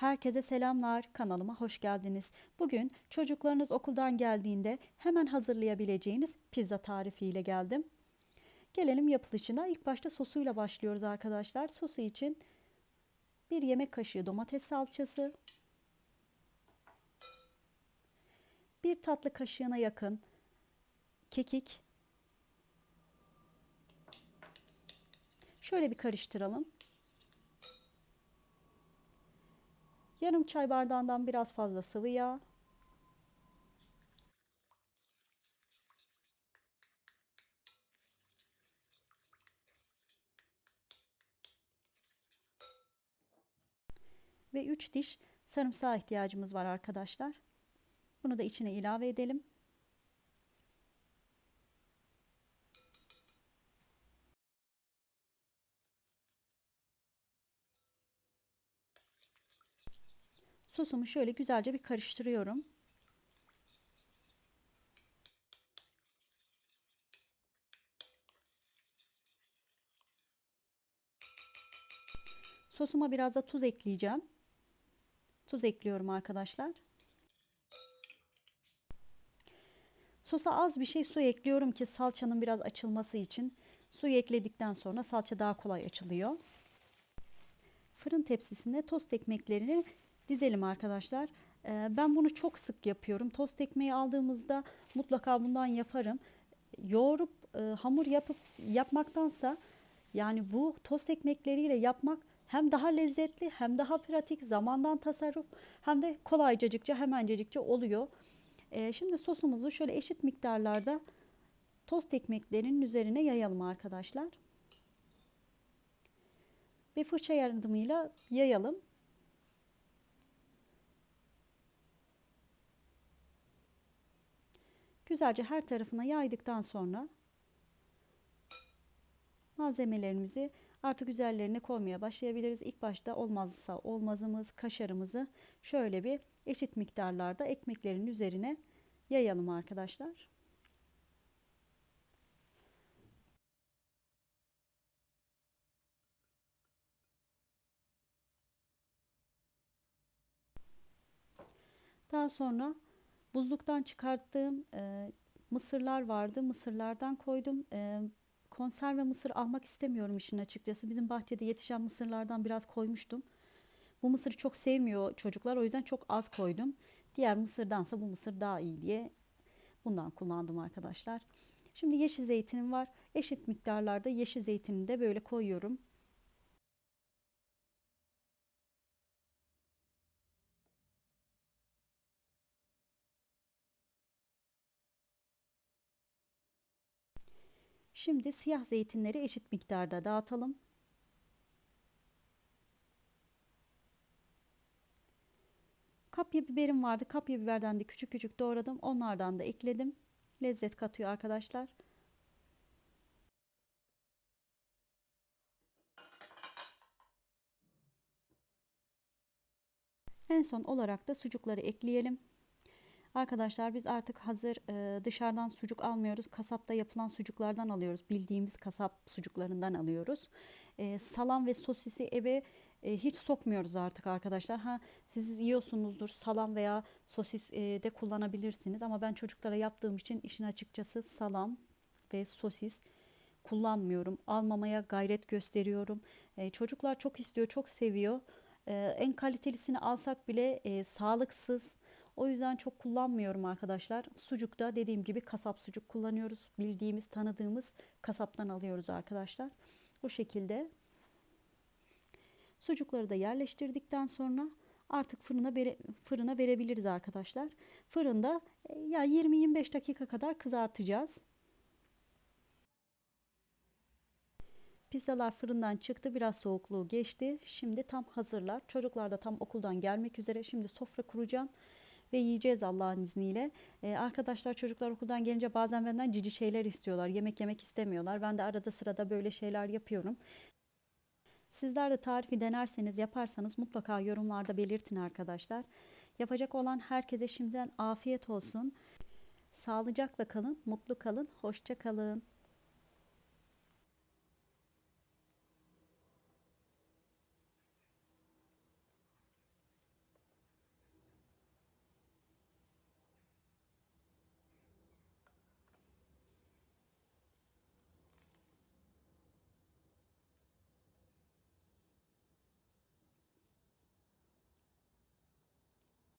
Herkese selamlar. Kanalıma hoş geldiniz. Bugün çocuklarınız okuldan geldiğinde hemen hazırlayabileceğiniz pizza tarifiyle geldim. Gelelim yapılışına. İlk başta sosuyla başlıyoruz arkadaşlar. Sosu için bir yemek kaşığı domates salçası, bir tatlı kaşığına yakın kekik, şöyle bir karıştıralım. Yarım çay bardağından biraz fazla sıvı yağ. Ve 3 diş sarımsağa ihtiyacımız var arkadaşlar. Bunu da içine ilave edelim. Sosumu şöyle güzelce bir karıştırıyorum. Sosuma biraz da tuz ekleyeceğim. Tuz ekliyorum arkadaşlar. Sosa az bir şey su ekliyorum ki salçanın biraz açılması için. Suyu ekledikten sonra salça daha kolay açılıyor. Fırın tepsisine tost ekmeklerini dizelim arkadaşlar. Ee, ben bunu çok sık yapıyorum. Tost ekmeği aldığımızda mutlaka bundan yaparım. Yoğurup e, hamur yapıp yapmaktansa yani bu tost ekmekleriyle yapmak hem daha lezzetli hem daha pratik zamandan tasarruf hem de kolaycacıkça hemencecikçe oluyor. Ee, şimdi sosumuzu şöyle eşit miktarlarda tost ekmeklerinin üzerine yayalım arkadaşlar. Ve fırça yardımıyla yayalım. Güzelce her tarafına yaydıktan sonra malzemelerimizi artık üzerlerine koymaya başlayabiliriz. İlk başta olmazsa olmazımız kaşarımızı şöyle bir eşit miktarlarda ekmeklerin üzerine yayalım arkadaşlar. Daha sonra buzluktan çıkarttığım e, mısırlar vardı. Mısırlardan koydum. E, konserve mısır almak istemiyorum işin açıkçası. Bizim bahçede yetişen mısırlardan biraz koymuştum. Bu mısırı çok sevmiyor çocuklar. O yüzden çok az koydum. Diğer mısırdansa bu mısır daha iyi diye bundan kullandım arkadaşlar. Şimdi yeşil zeytinim var. Eşit miktarlarda yeşil zeytini de böyle koyuyorum. Şimdi siyah zeytinleri eşit miktarda dağıtalım. Kapya biberim vardı. Kapya biberden de küçük küçük doğradım. Onlardan da ekledim. Lezzet katıyor arkadaşlar. En son olarak da sucukları ekleyelim. Arkadaşlar biz artık hazır e, dışarıdan sucuk almıyoruz. Kasapta yapılan sucuklardan alıyoruz. Bildiğimiz kasap sucuklarından alıyoruz. E, salam ve sosisi eve e, hiç sokmuyoruz artık arkadaşlar. Ha siz yiyorsunuzdur salam veya sosis e, de kullanabilirsiniz. Ama ben çocuklara yaptığım için işin açıkçası salam ve sosis kullanmıyorum. Almamaya gayret gösteriyorum. E, çocuklar çok istiyor, çok seviyor. E, en kalitelisini alsak bile e, sağlıksız o yüzden çok kullanmıyorum arkadaşlar. Sucukta dediğim gibi kasap sucuk kullanıyoruz. Bildiğimiz, tanıdığımız kasaptan alıyoruz arkadaşlar. Bu şekilde sucukları da yerleştirdikten sonra artık fırına vere, fırına verebiliriz arkadaşlar. Fırında e, ya 20-25 dakika kadar kızartacağız. Pizzalar fırından çıktı. Biraz soğukluğu geçti. Şimdi tam hazırlar. Çocuklar da tam okuldan gelmek üzere. Şimdi sofra kuracağım ve yiyeceğiz Allah'ın izniyle. Ee, arkadaşlar çocuklar okuldan gelince bazen benden cici şeyler istiyorlar. Yemek yemek istemiyorlar. Ben de arada sırada böyle şeyler yapıyorum. Sizler de tarifi denerseniz yaparsanız mutlaka yorumlarda belirtin arkadaşlar. Yapacak olan herkese şimdiden afiyet olsun. Sağlıcakla kalın, mutlu kalın, hoşça kalın.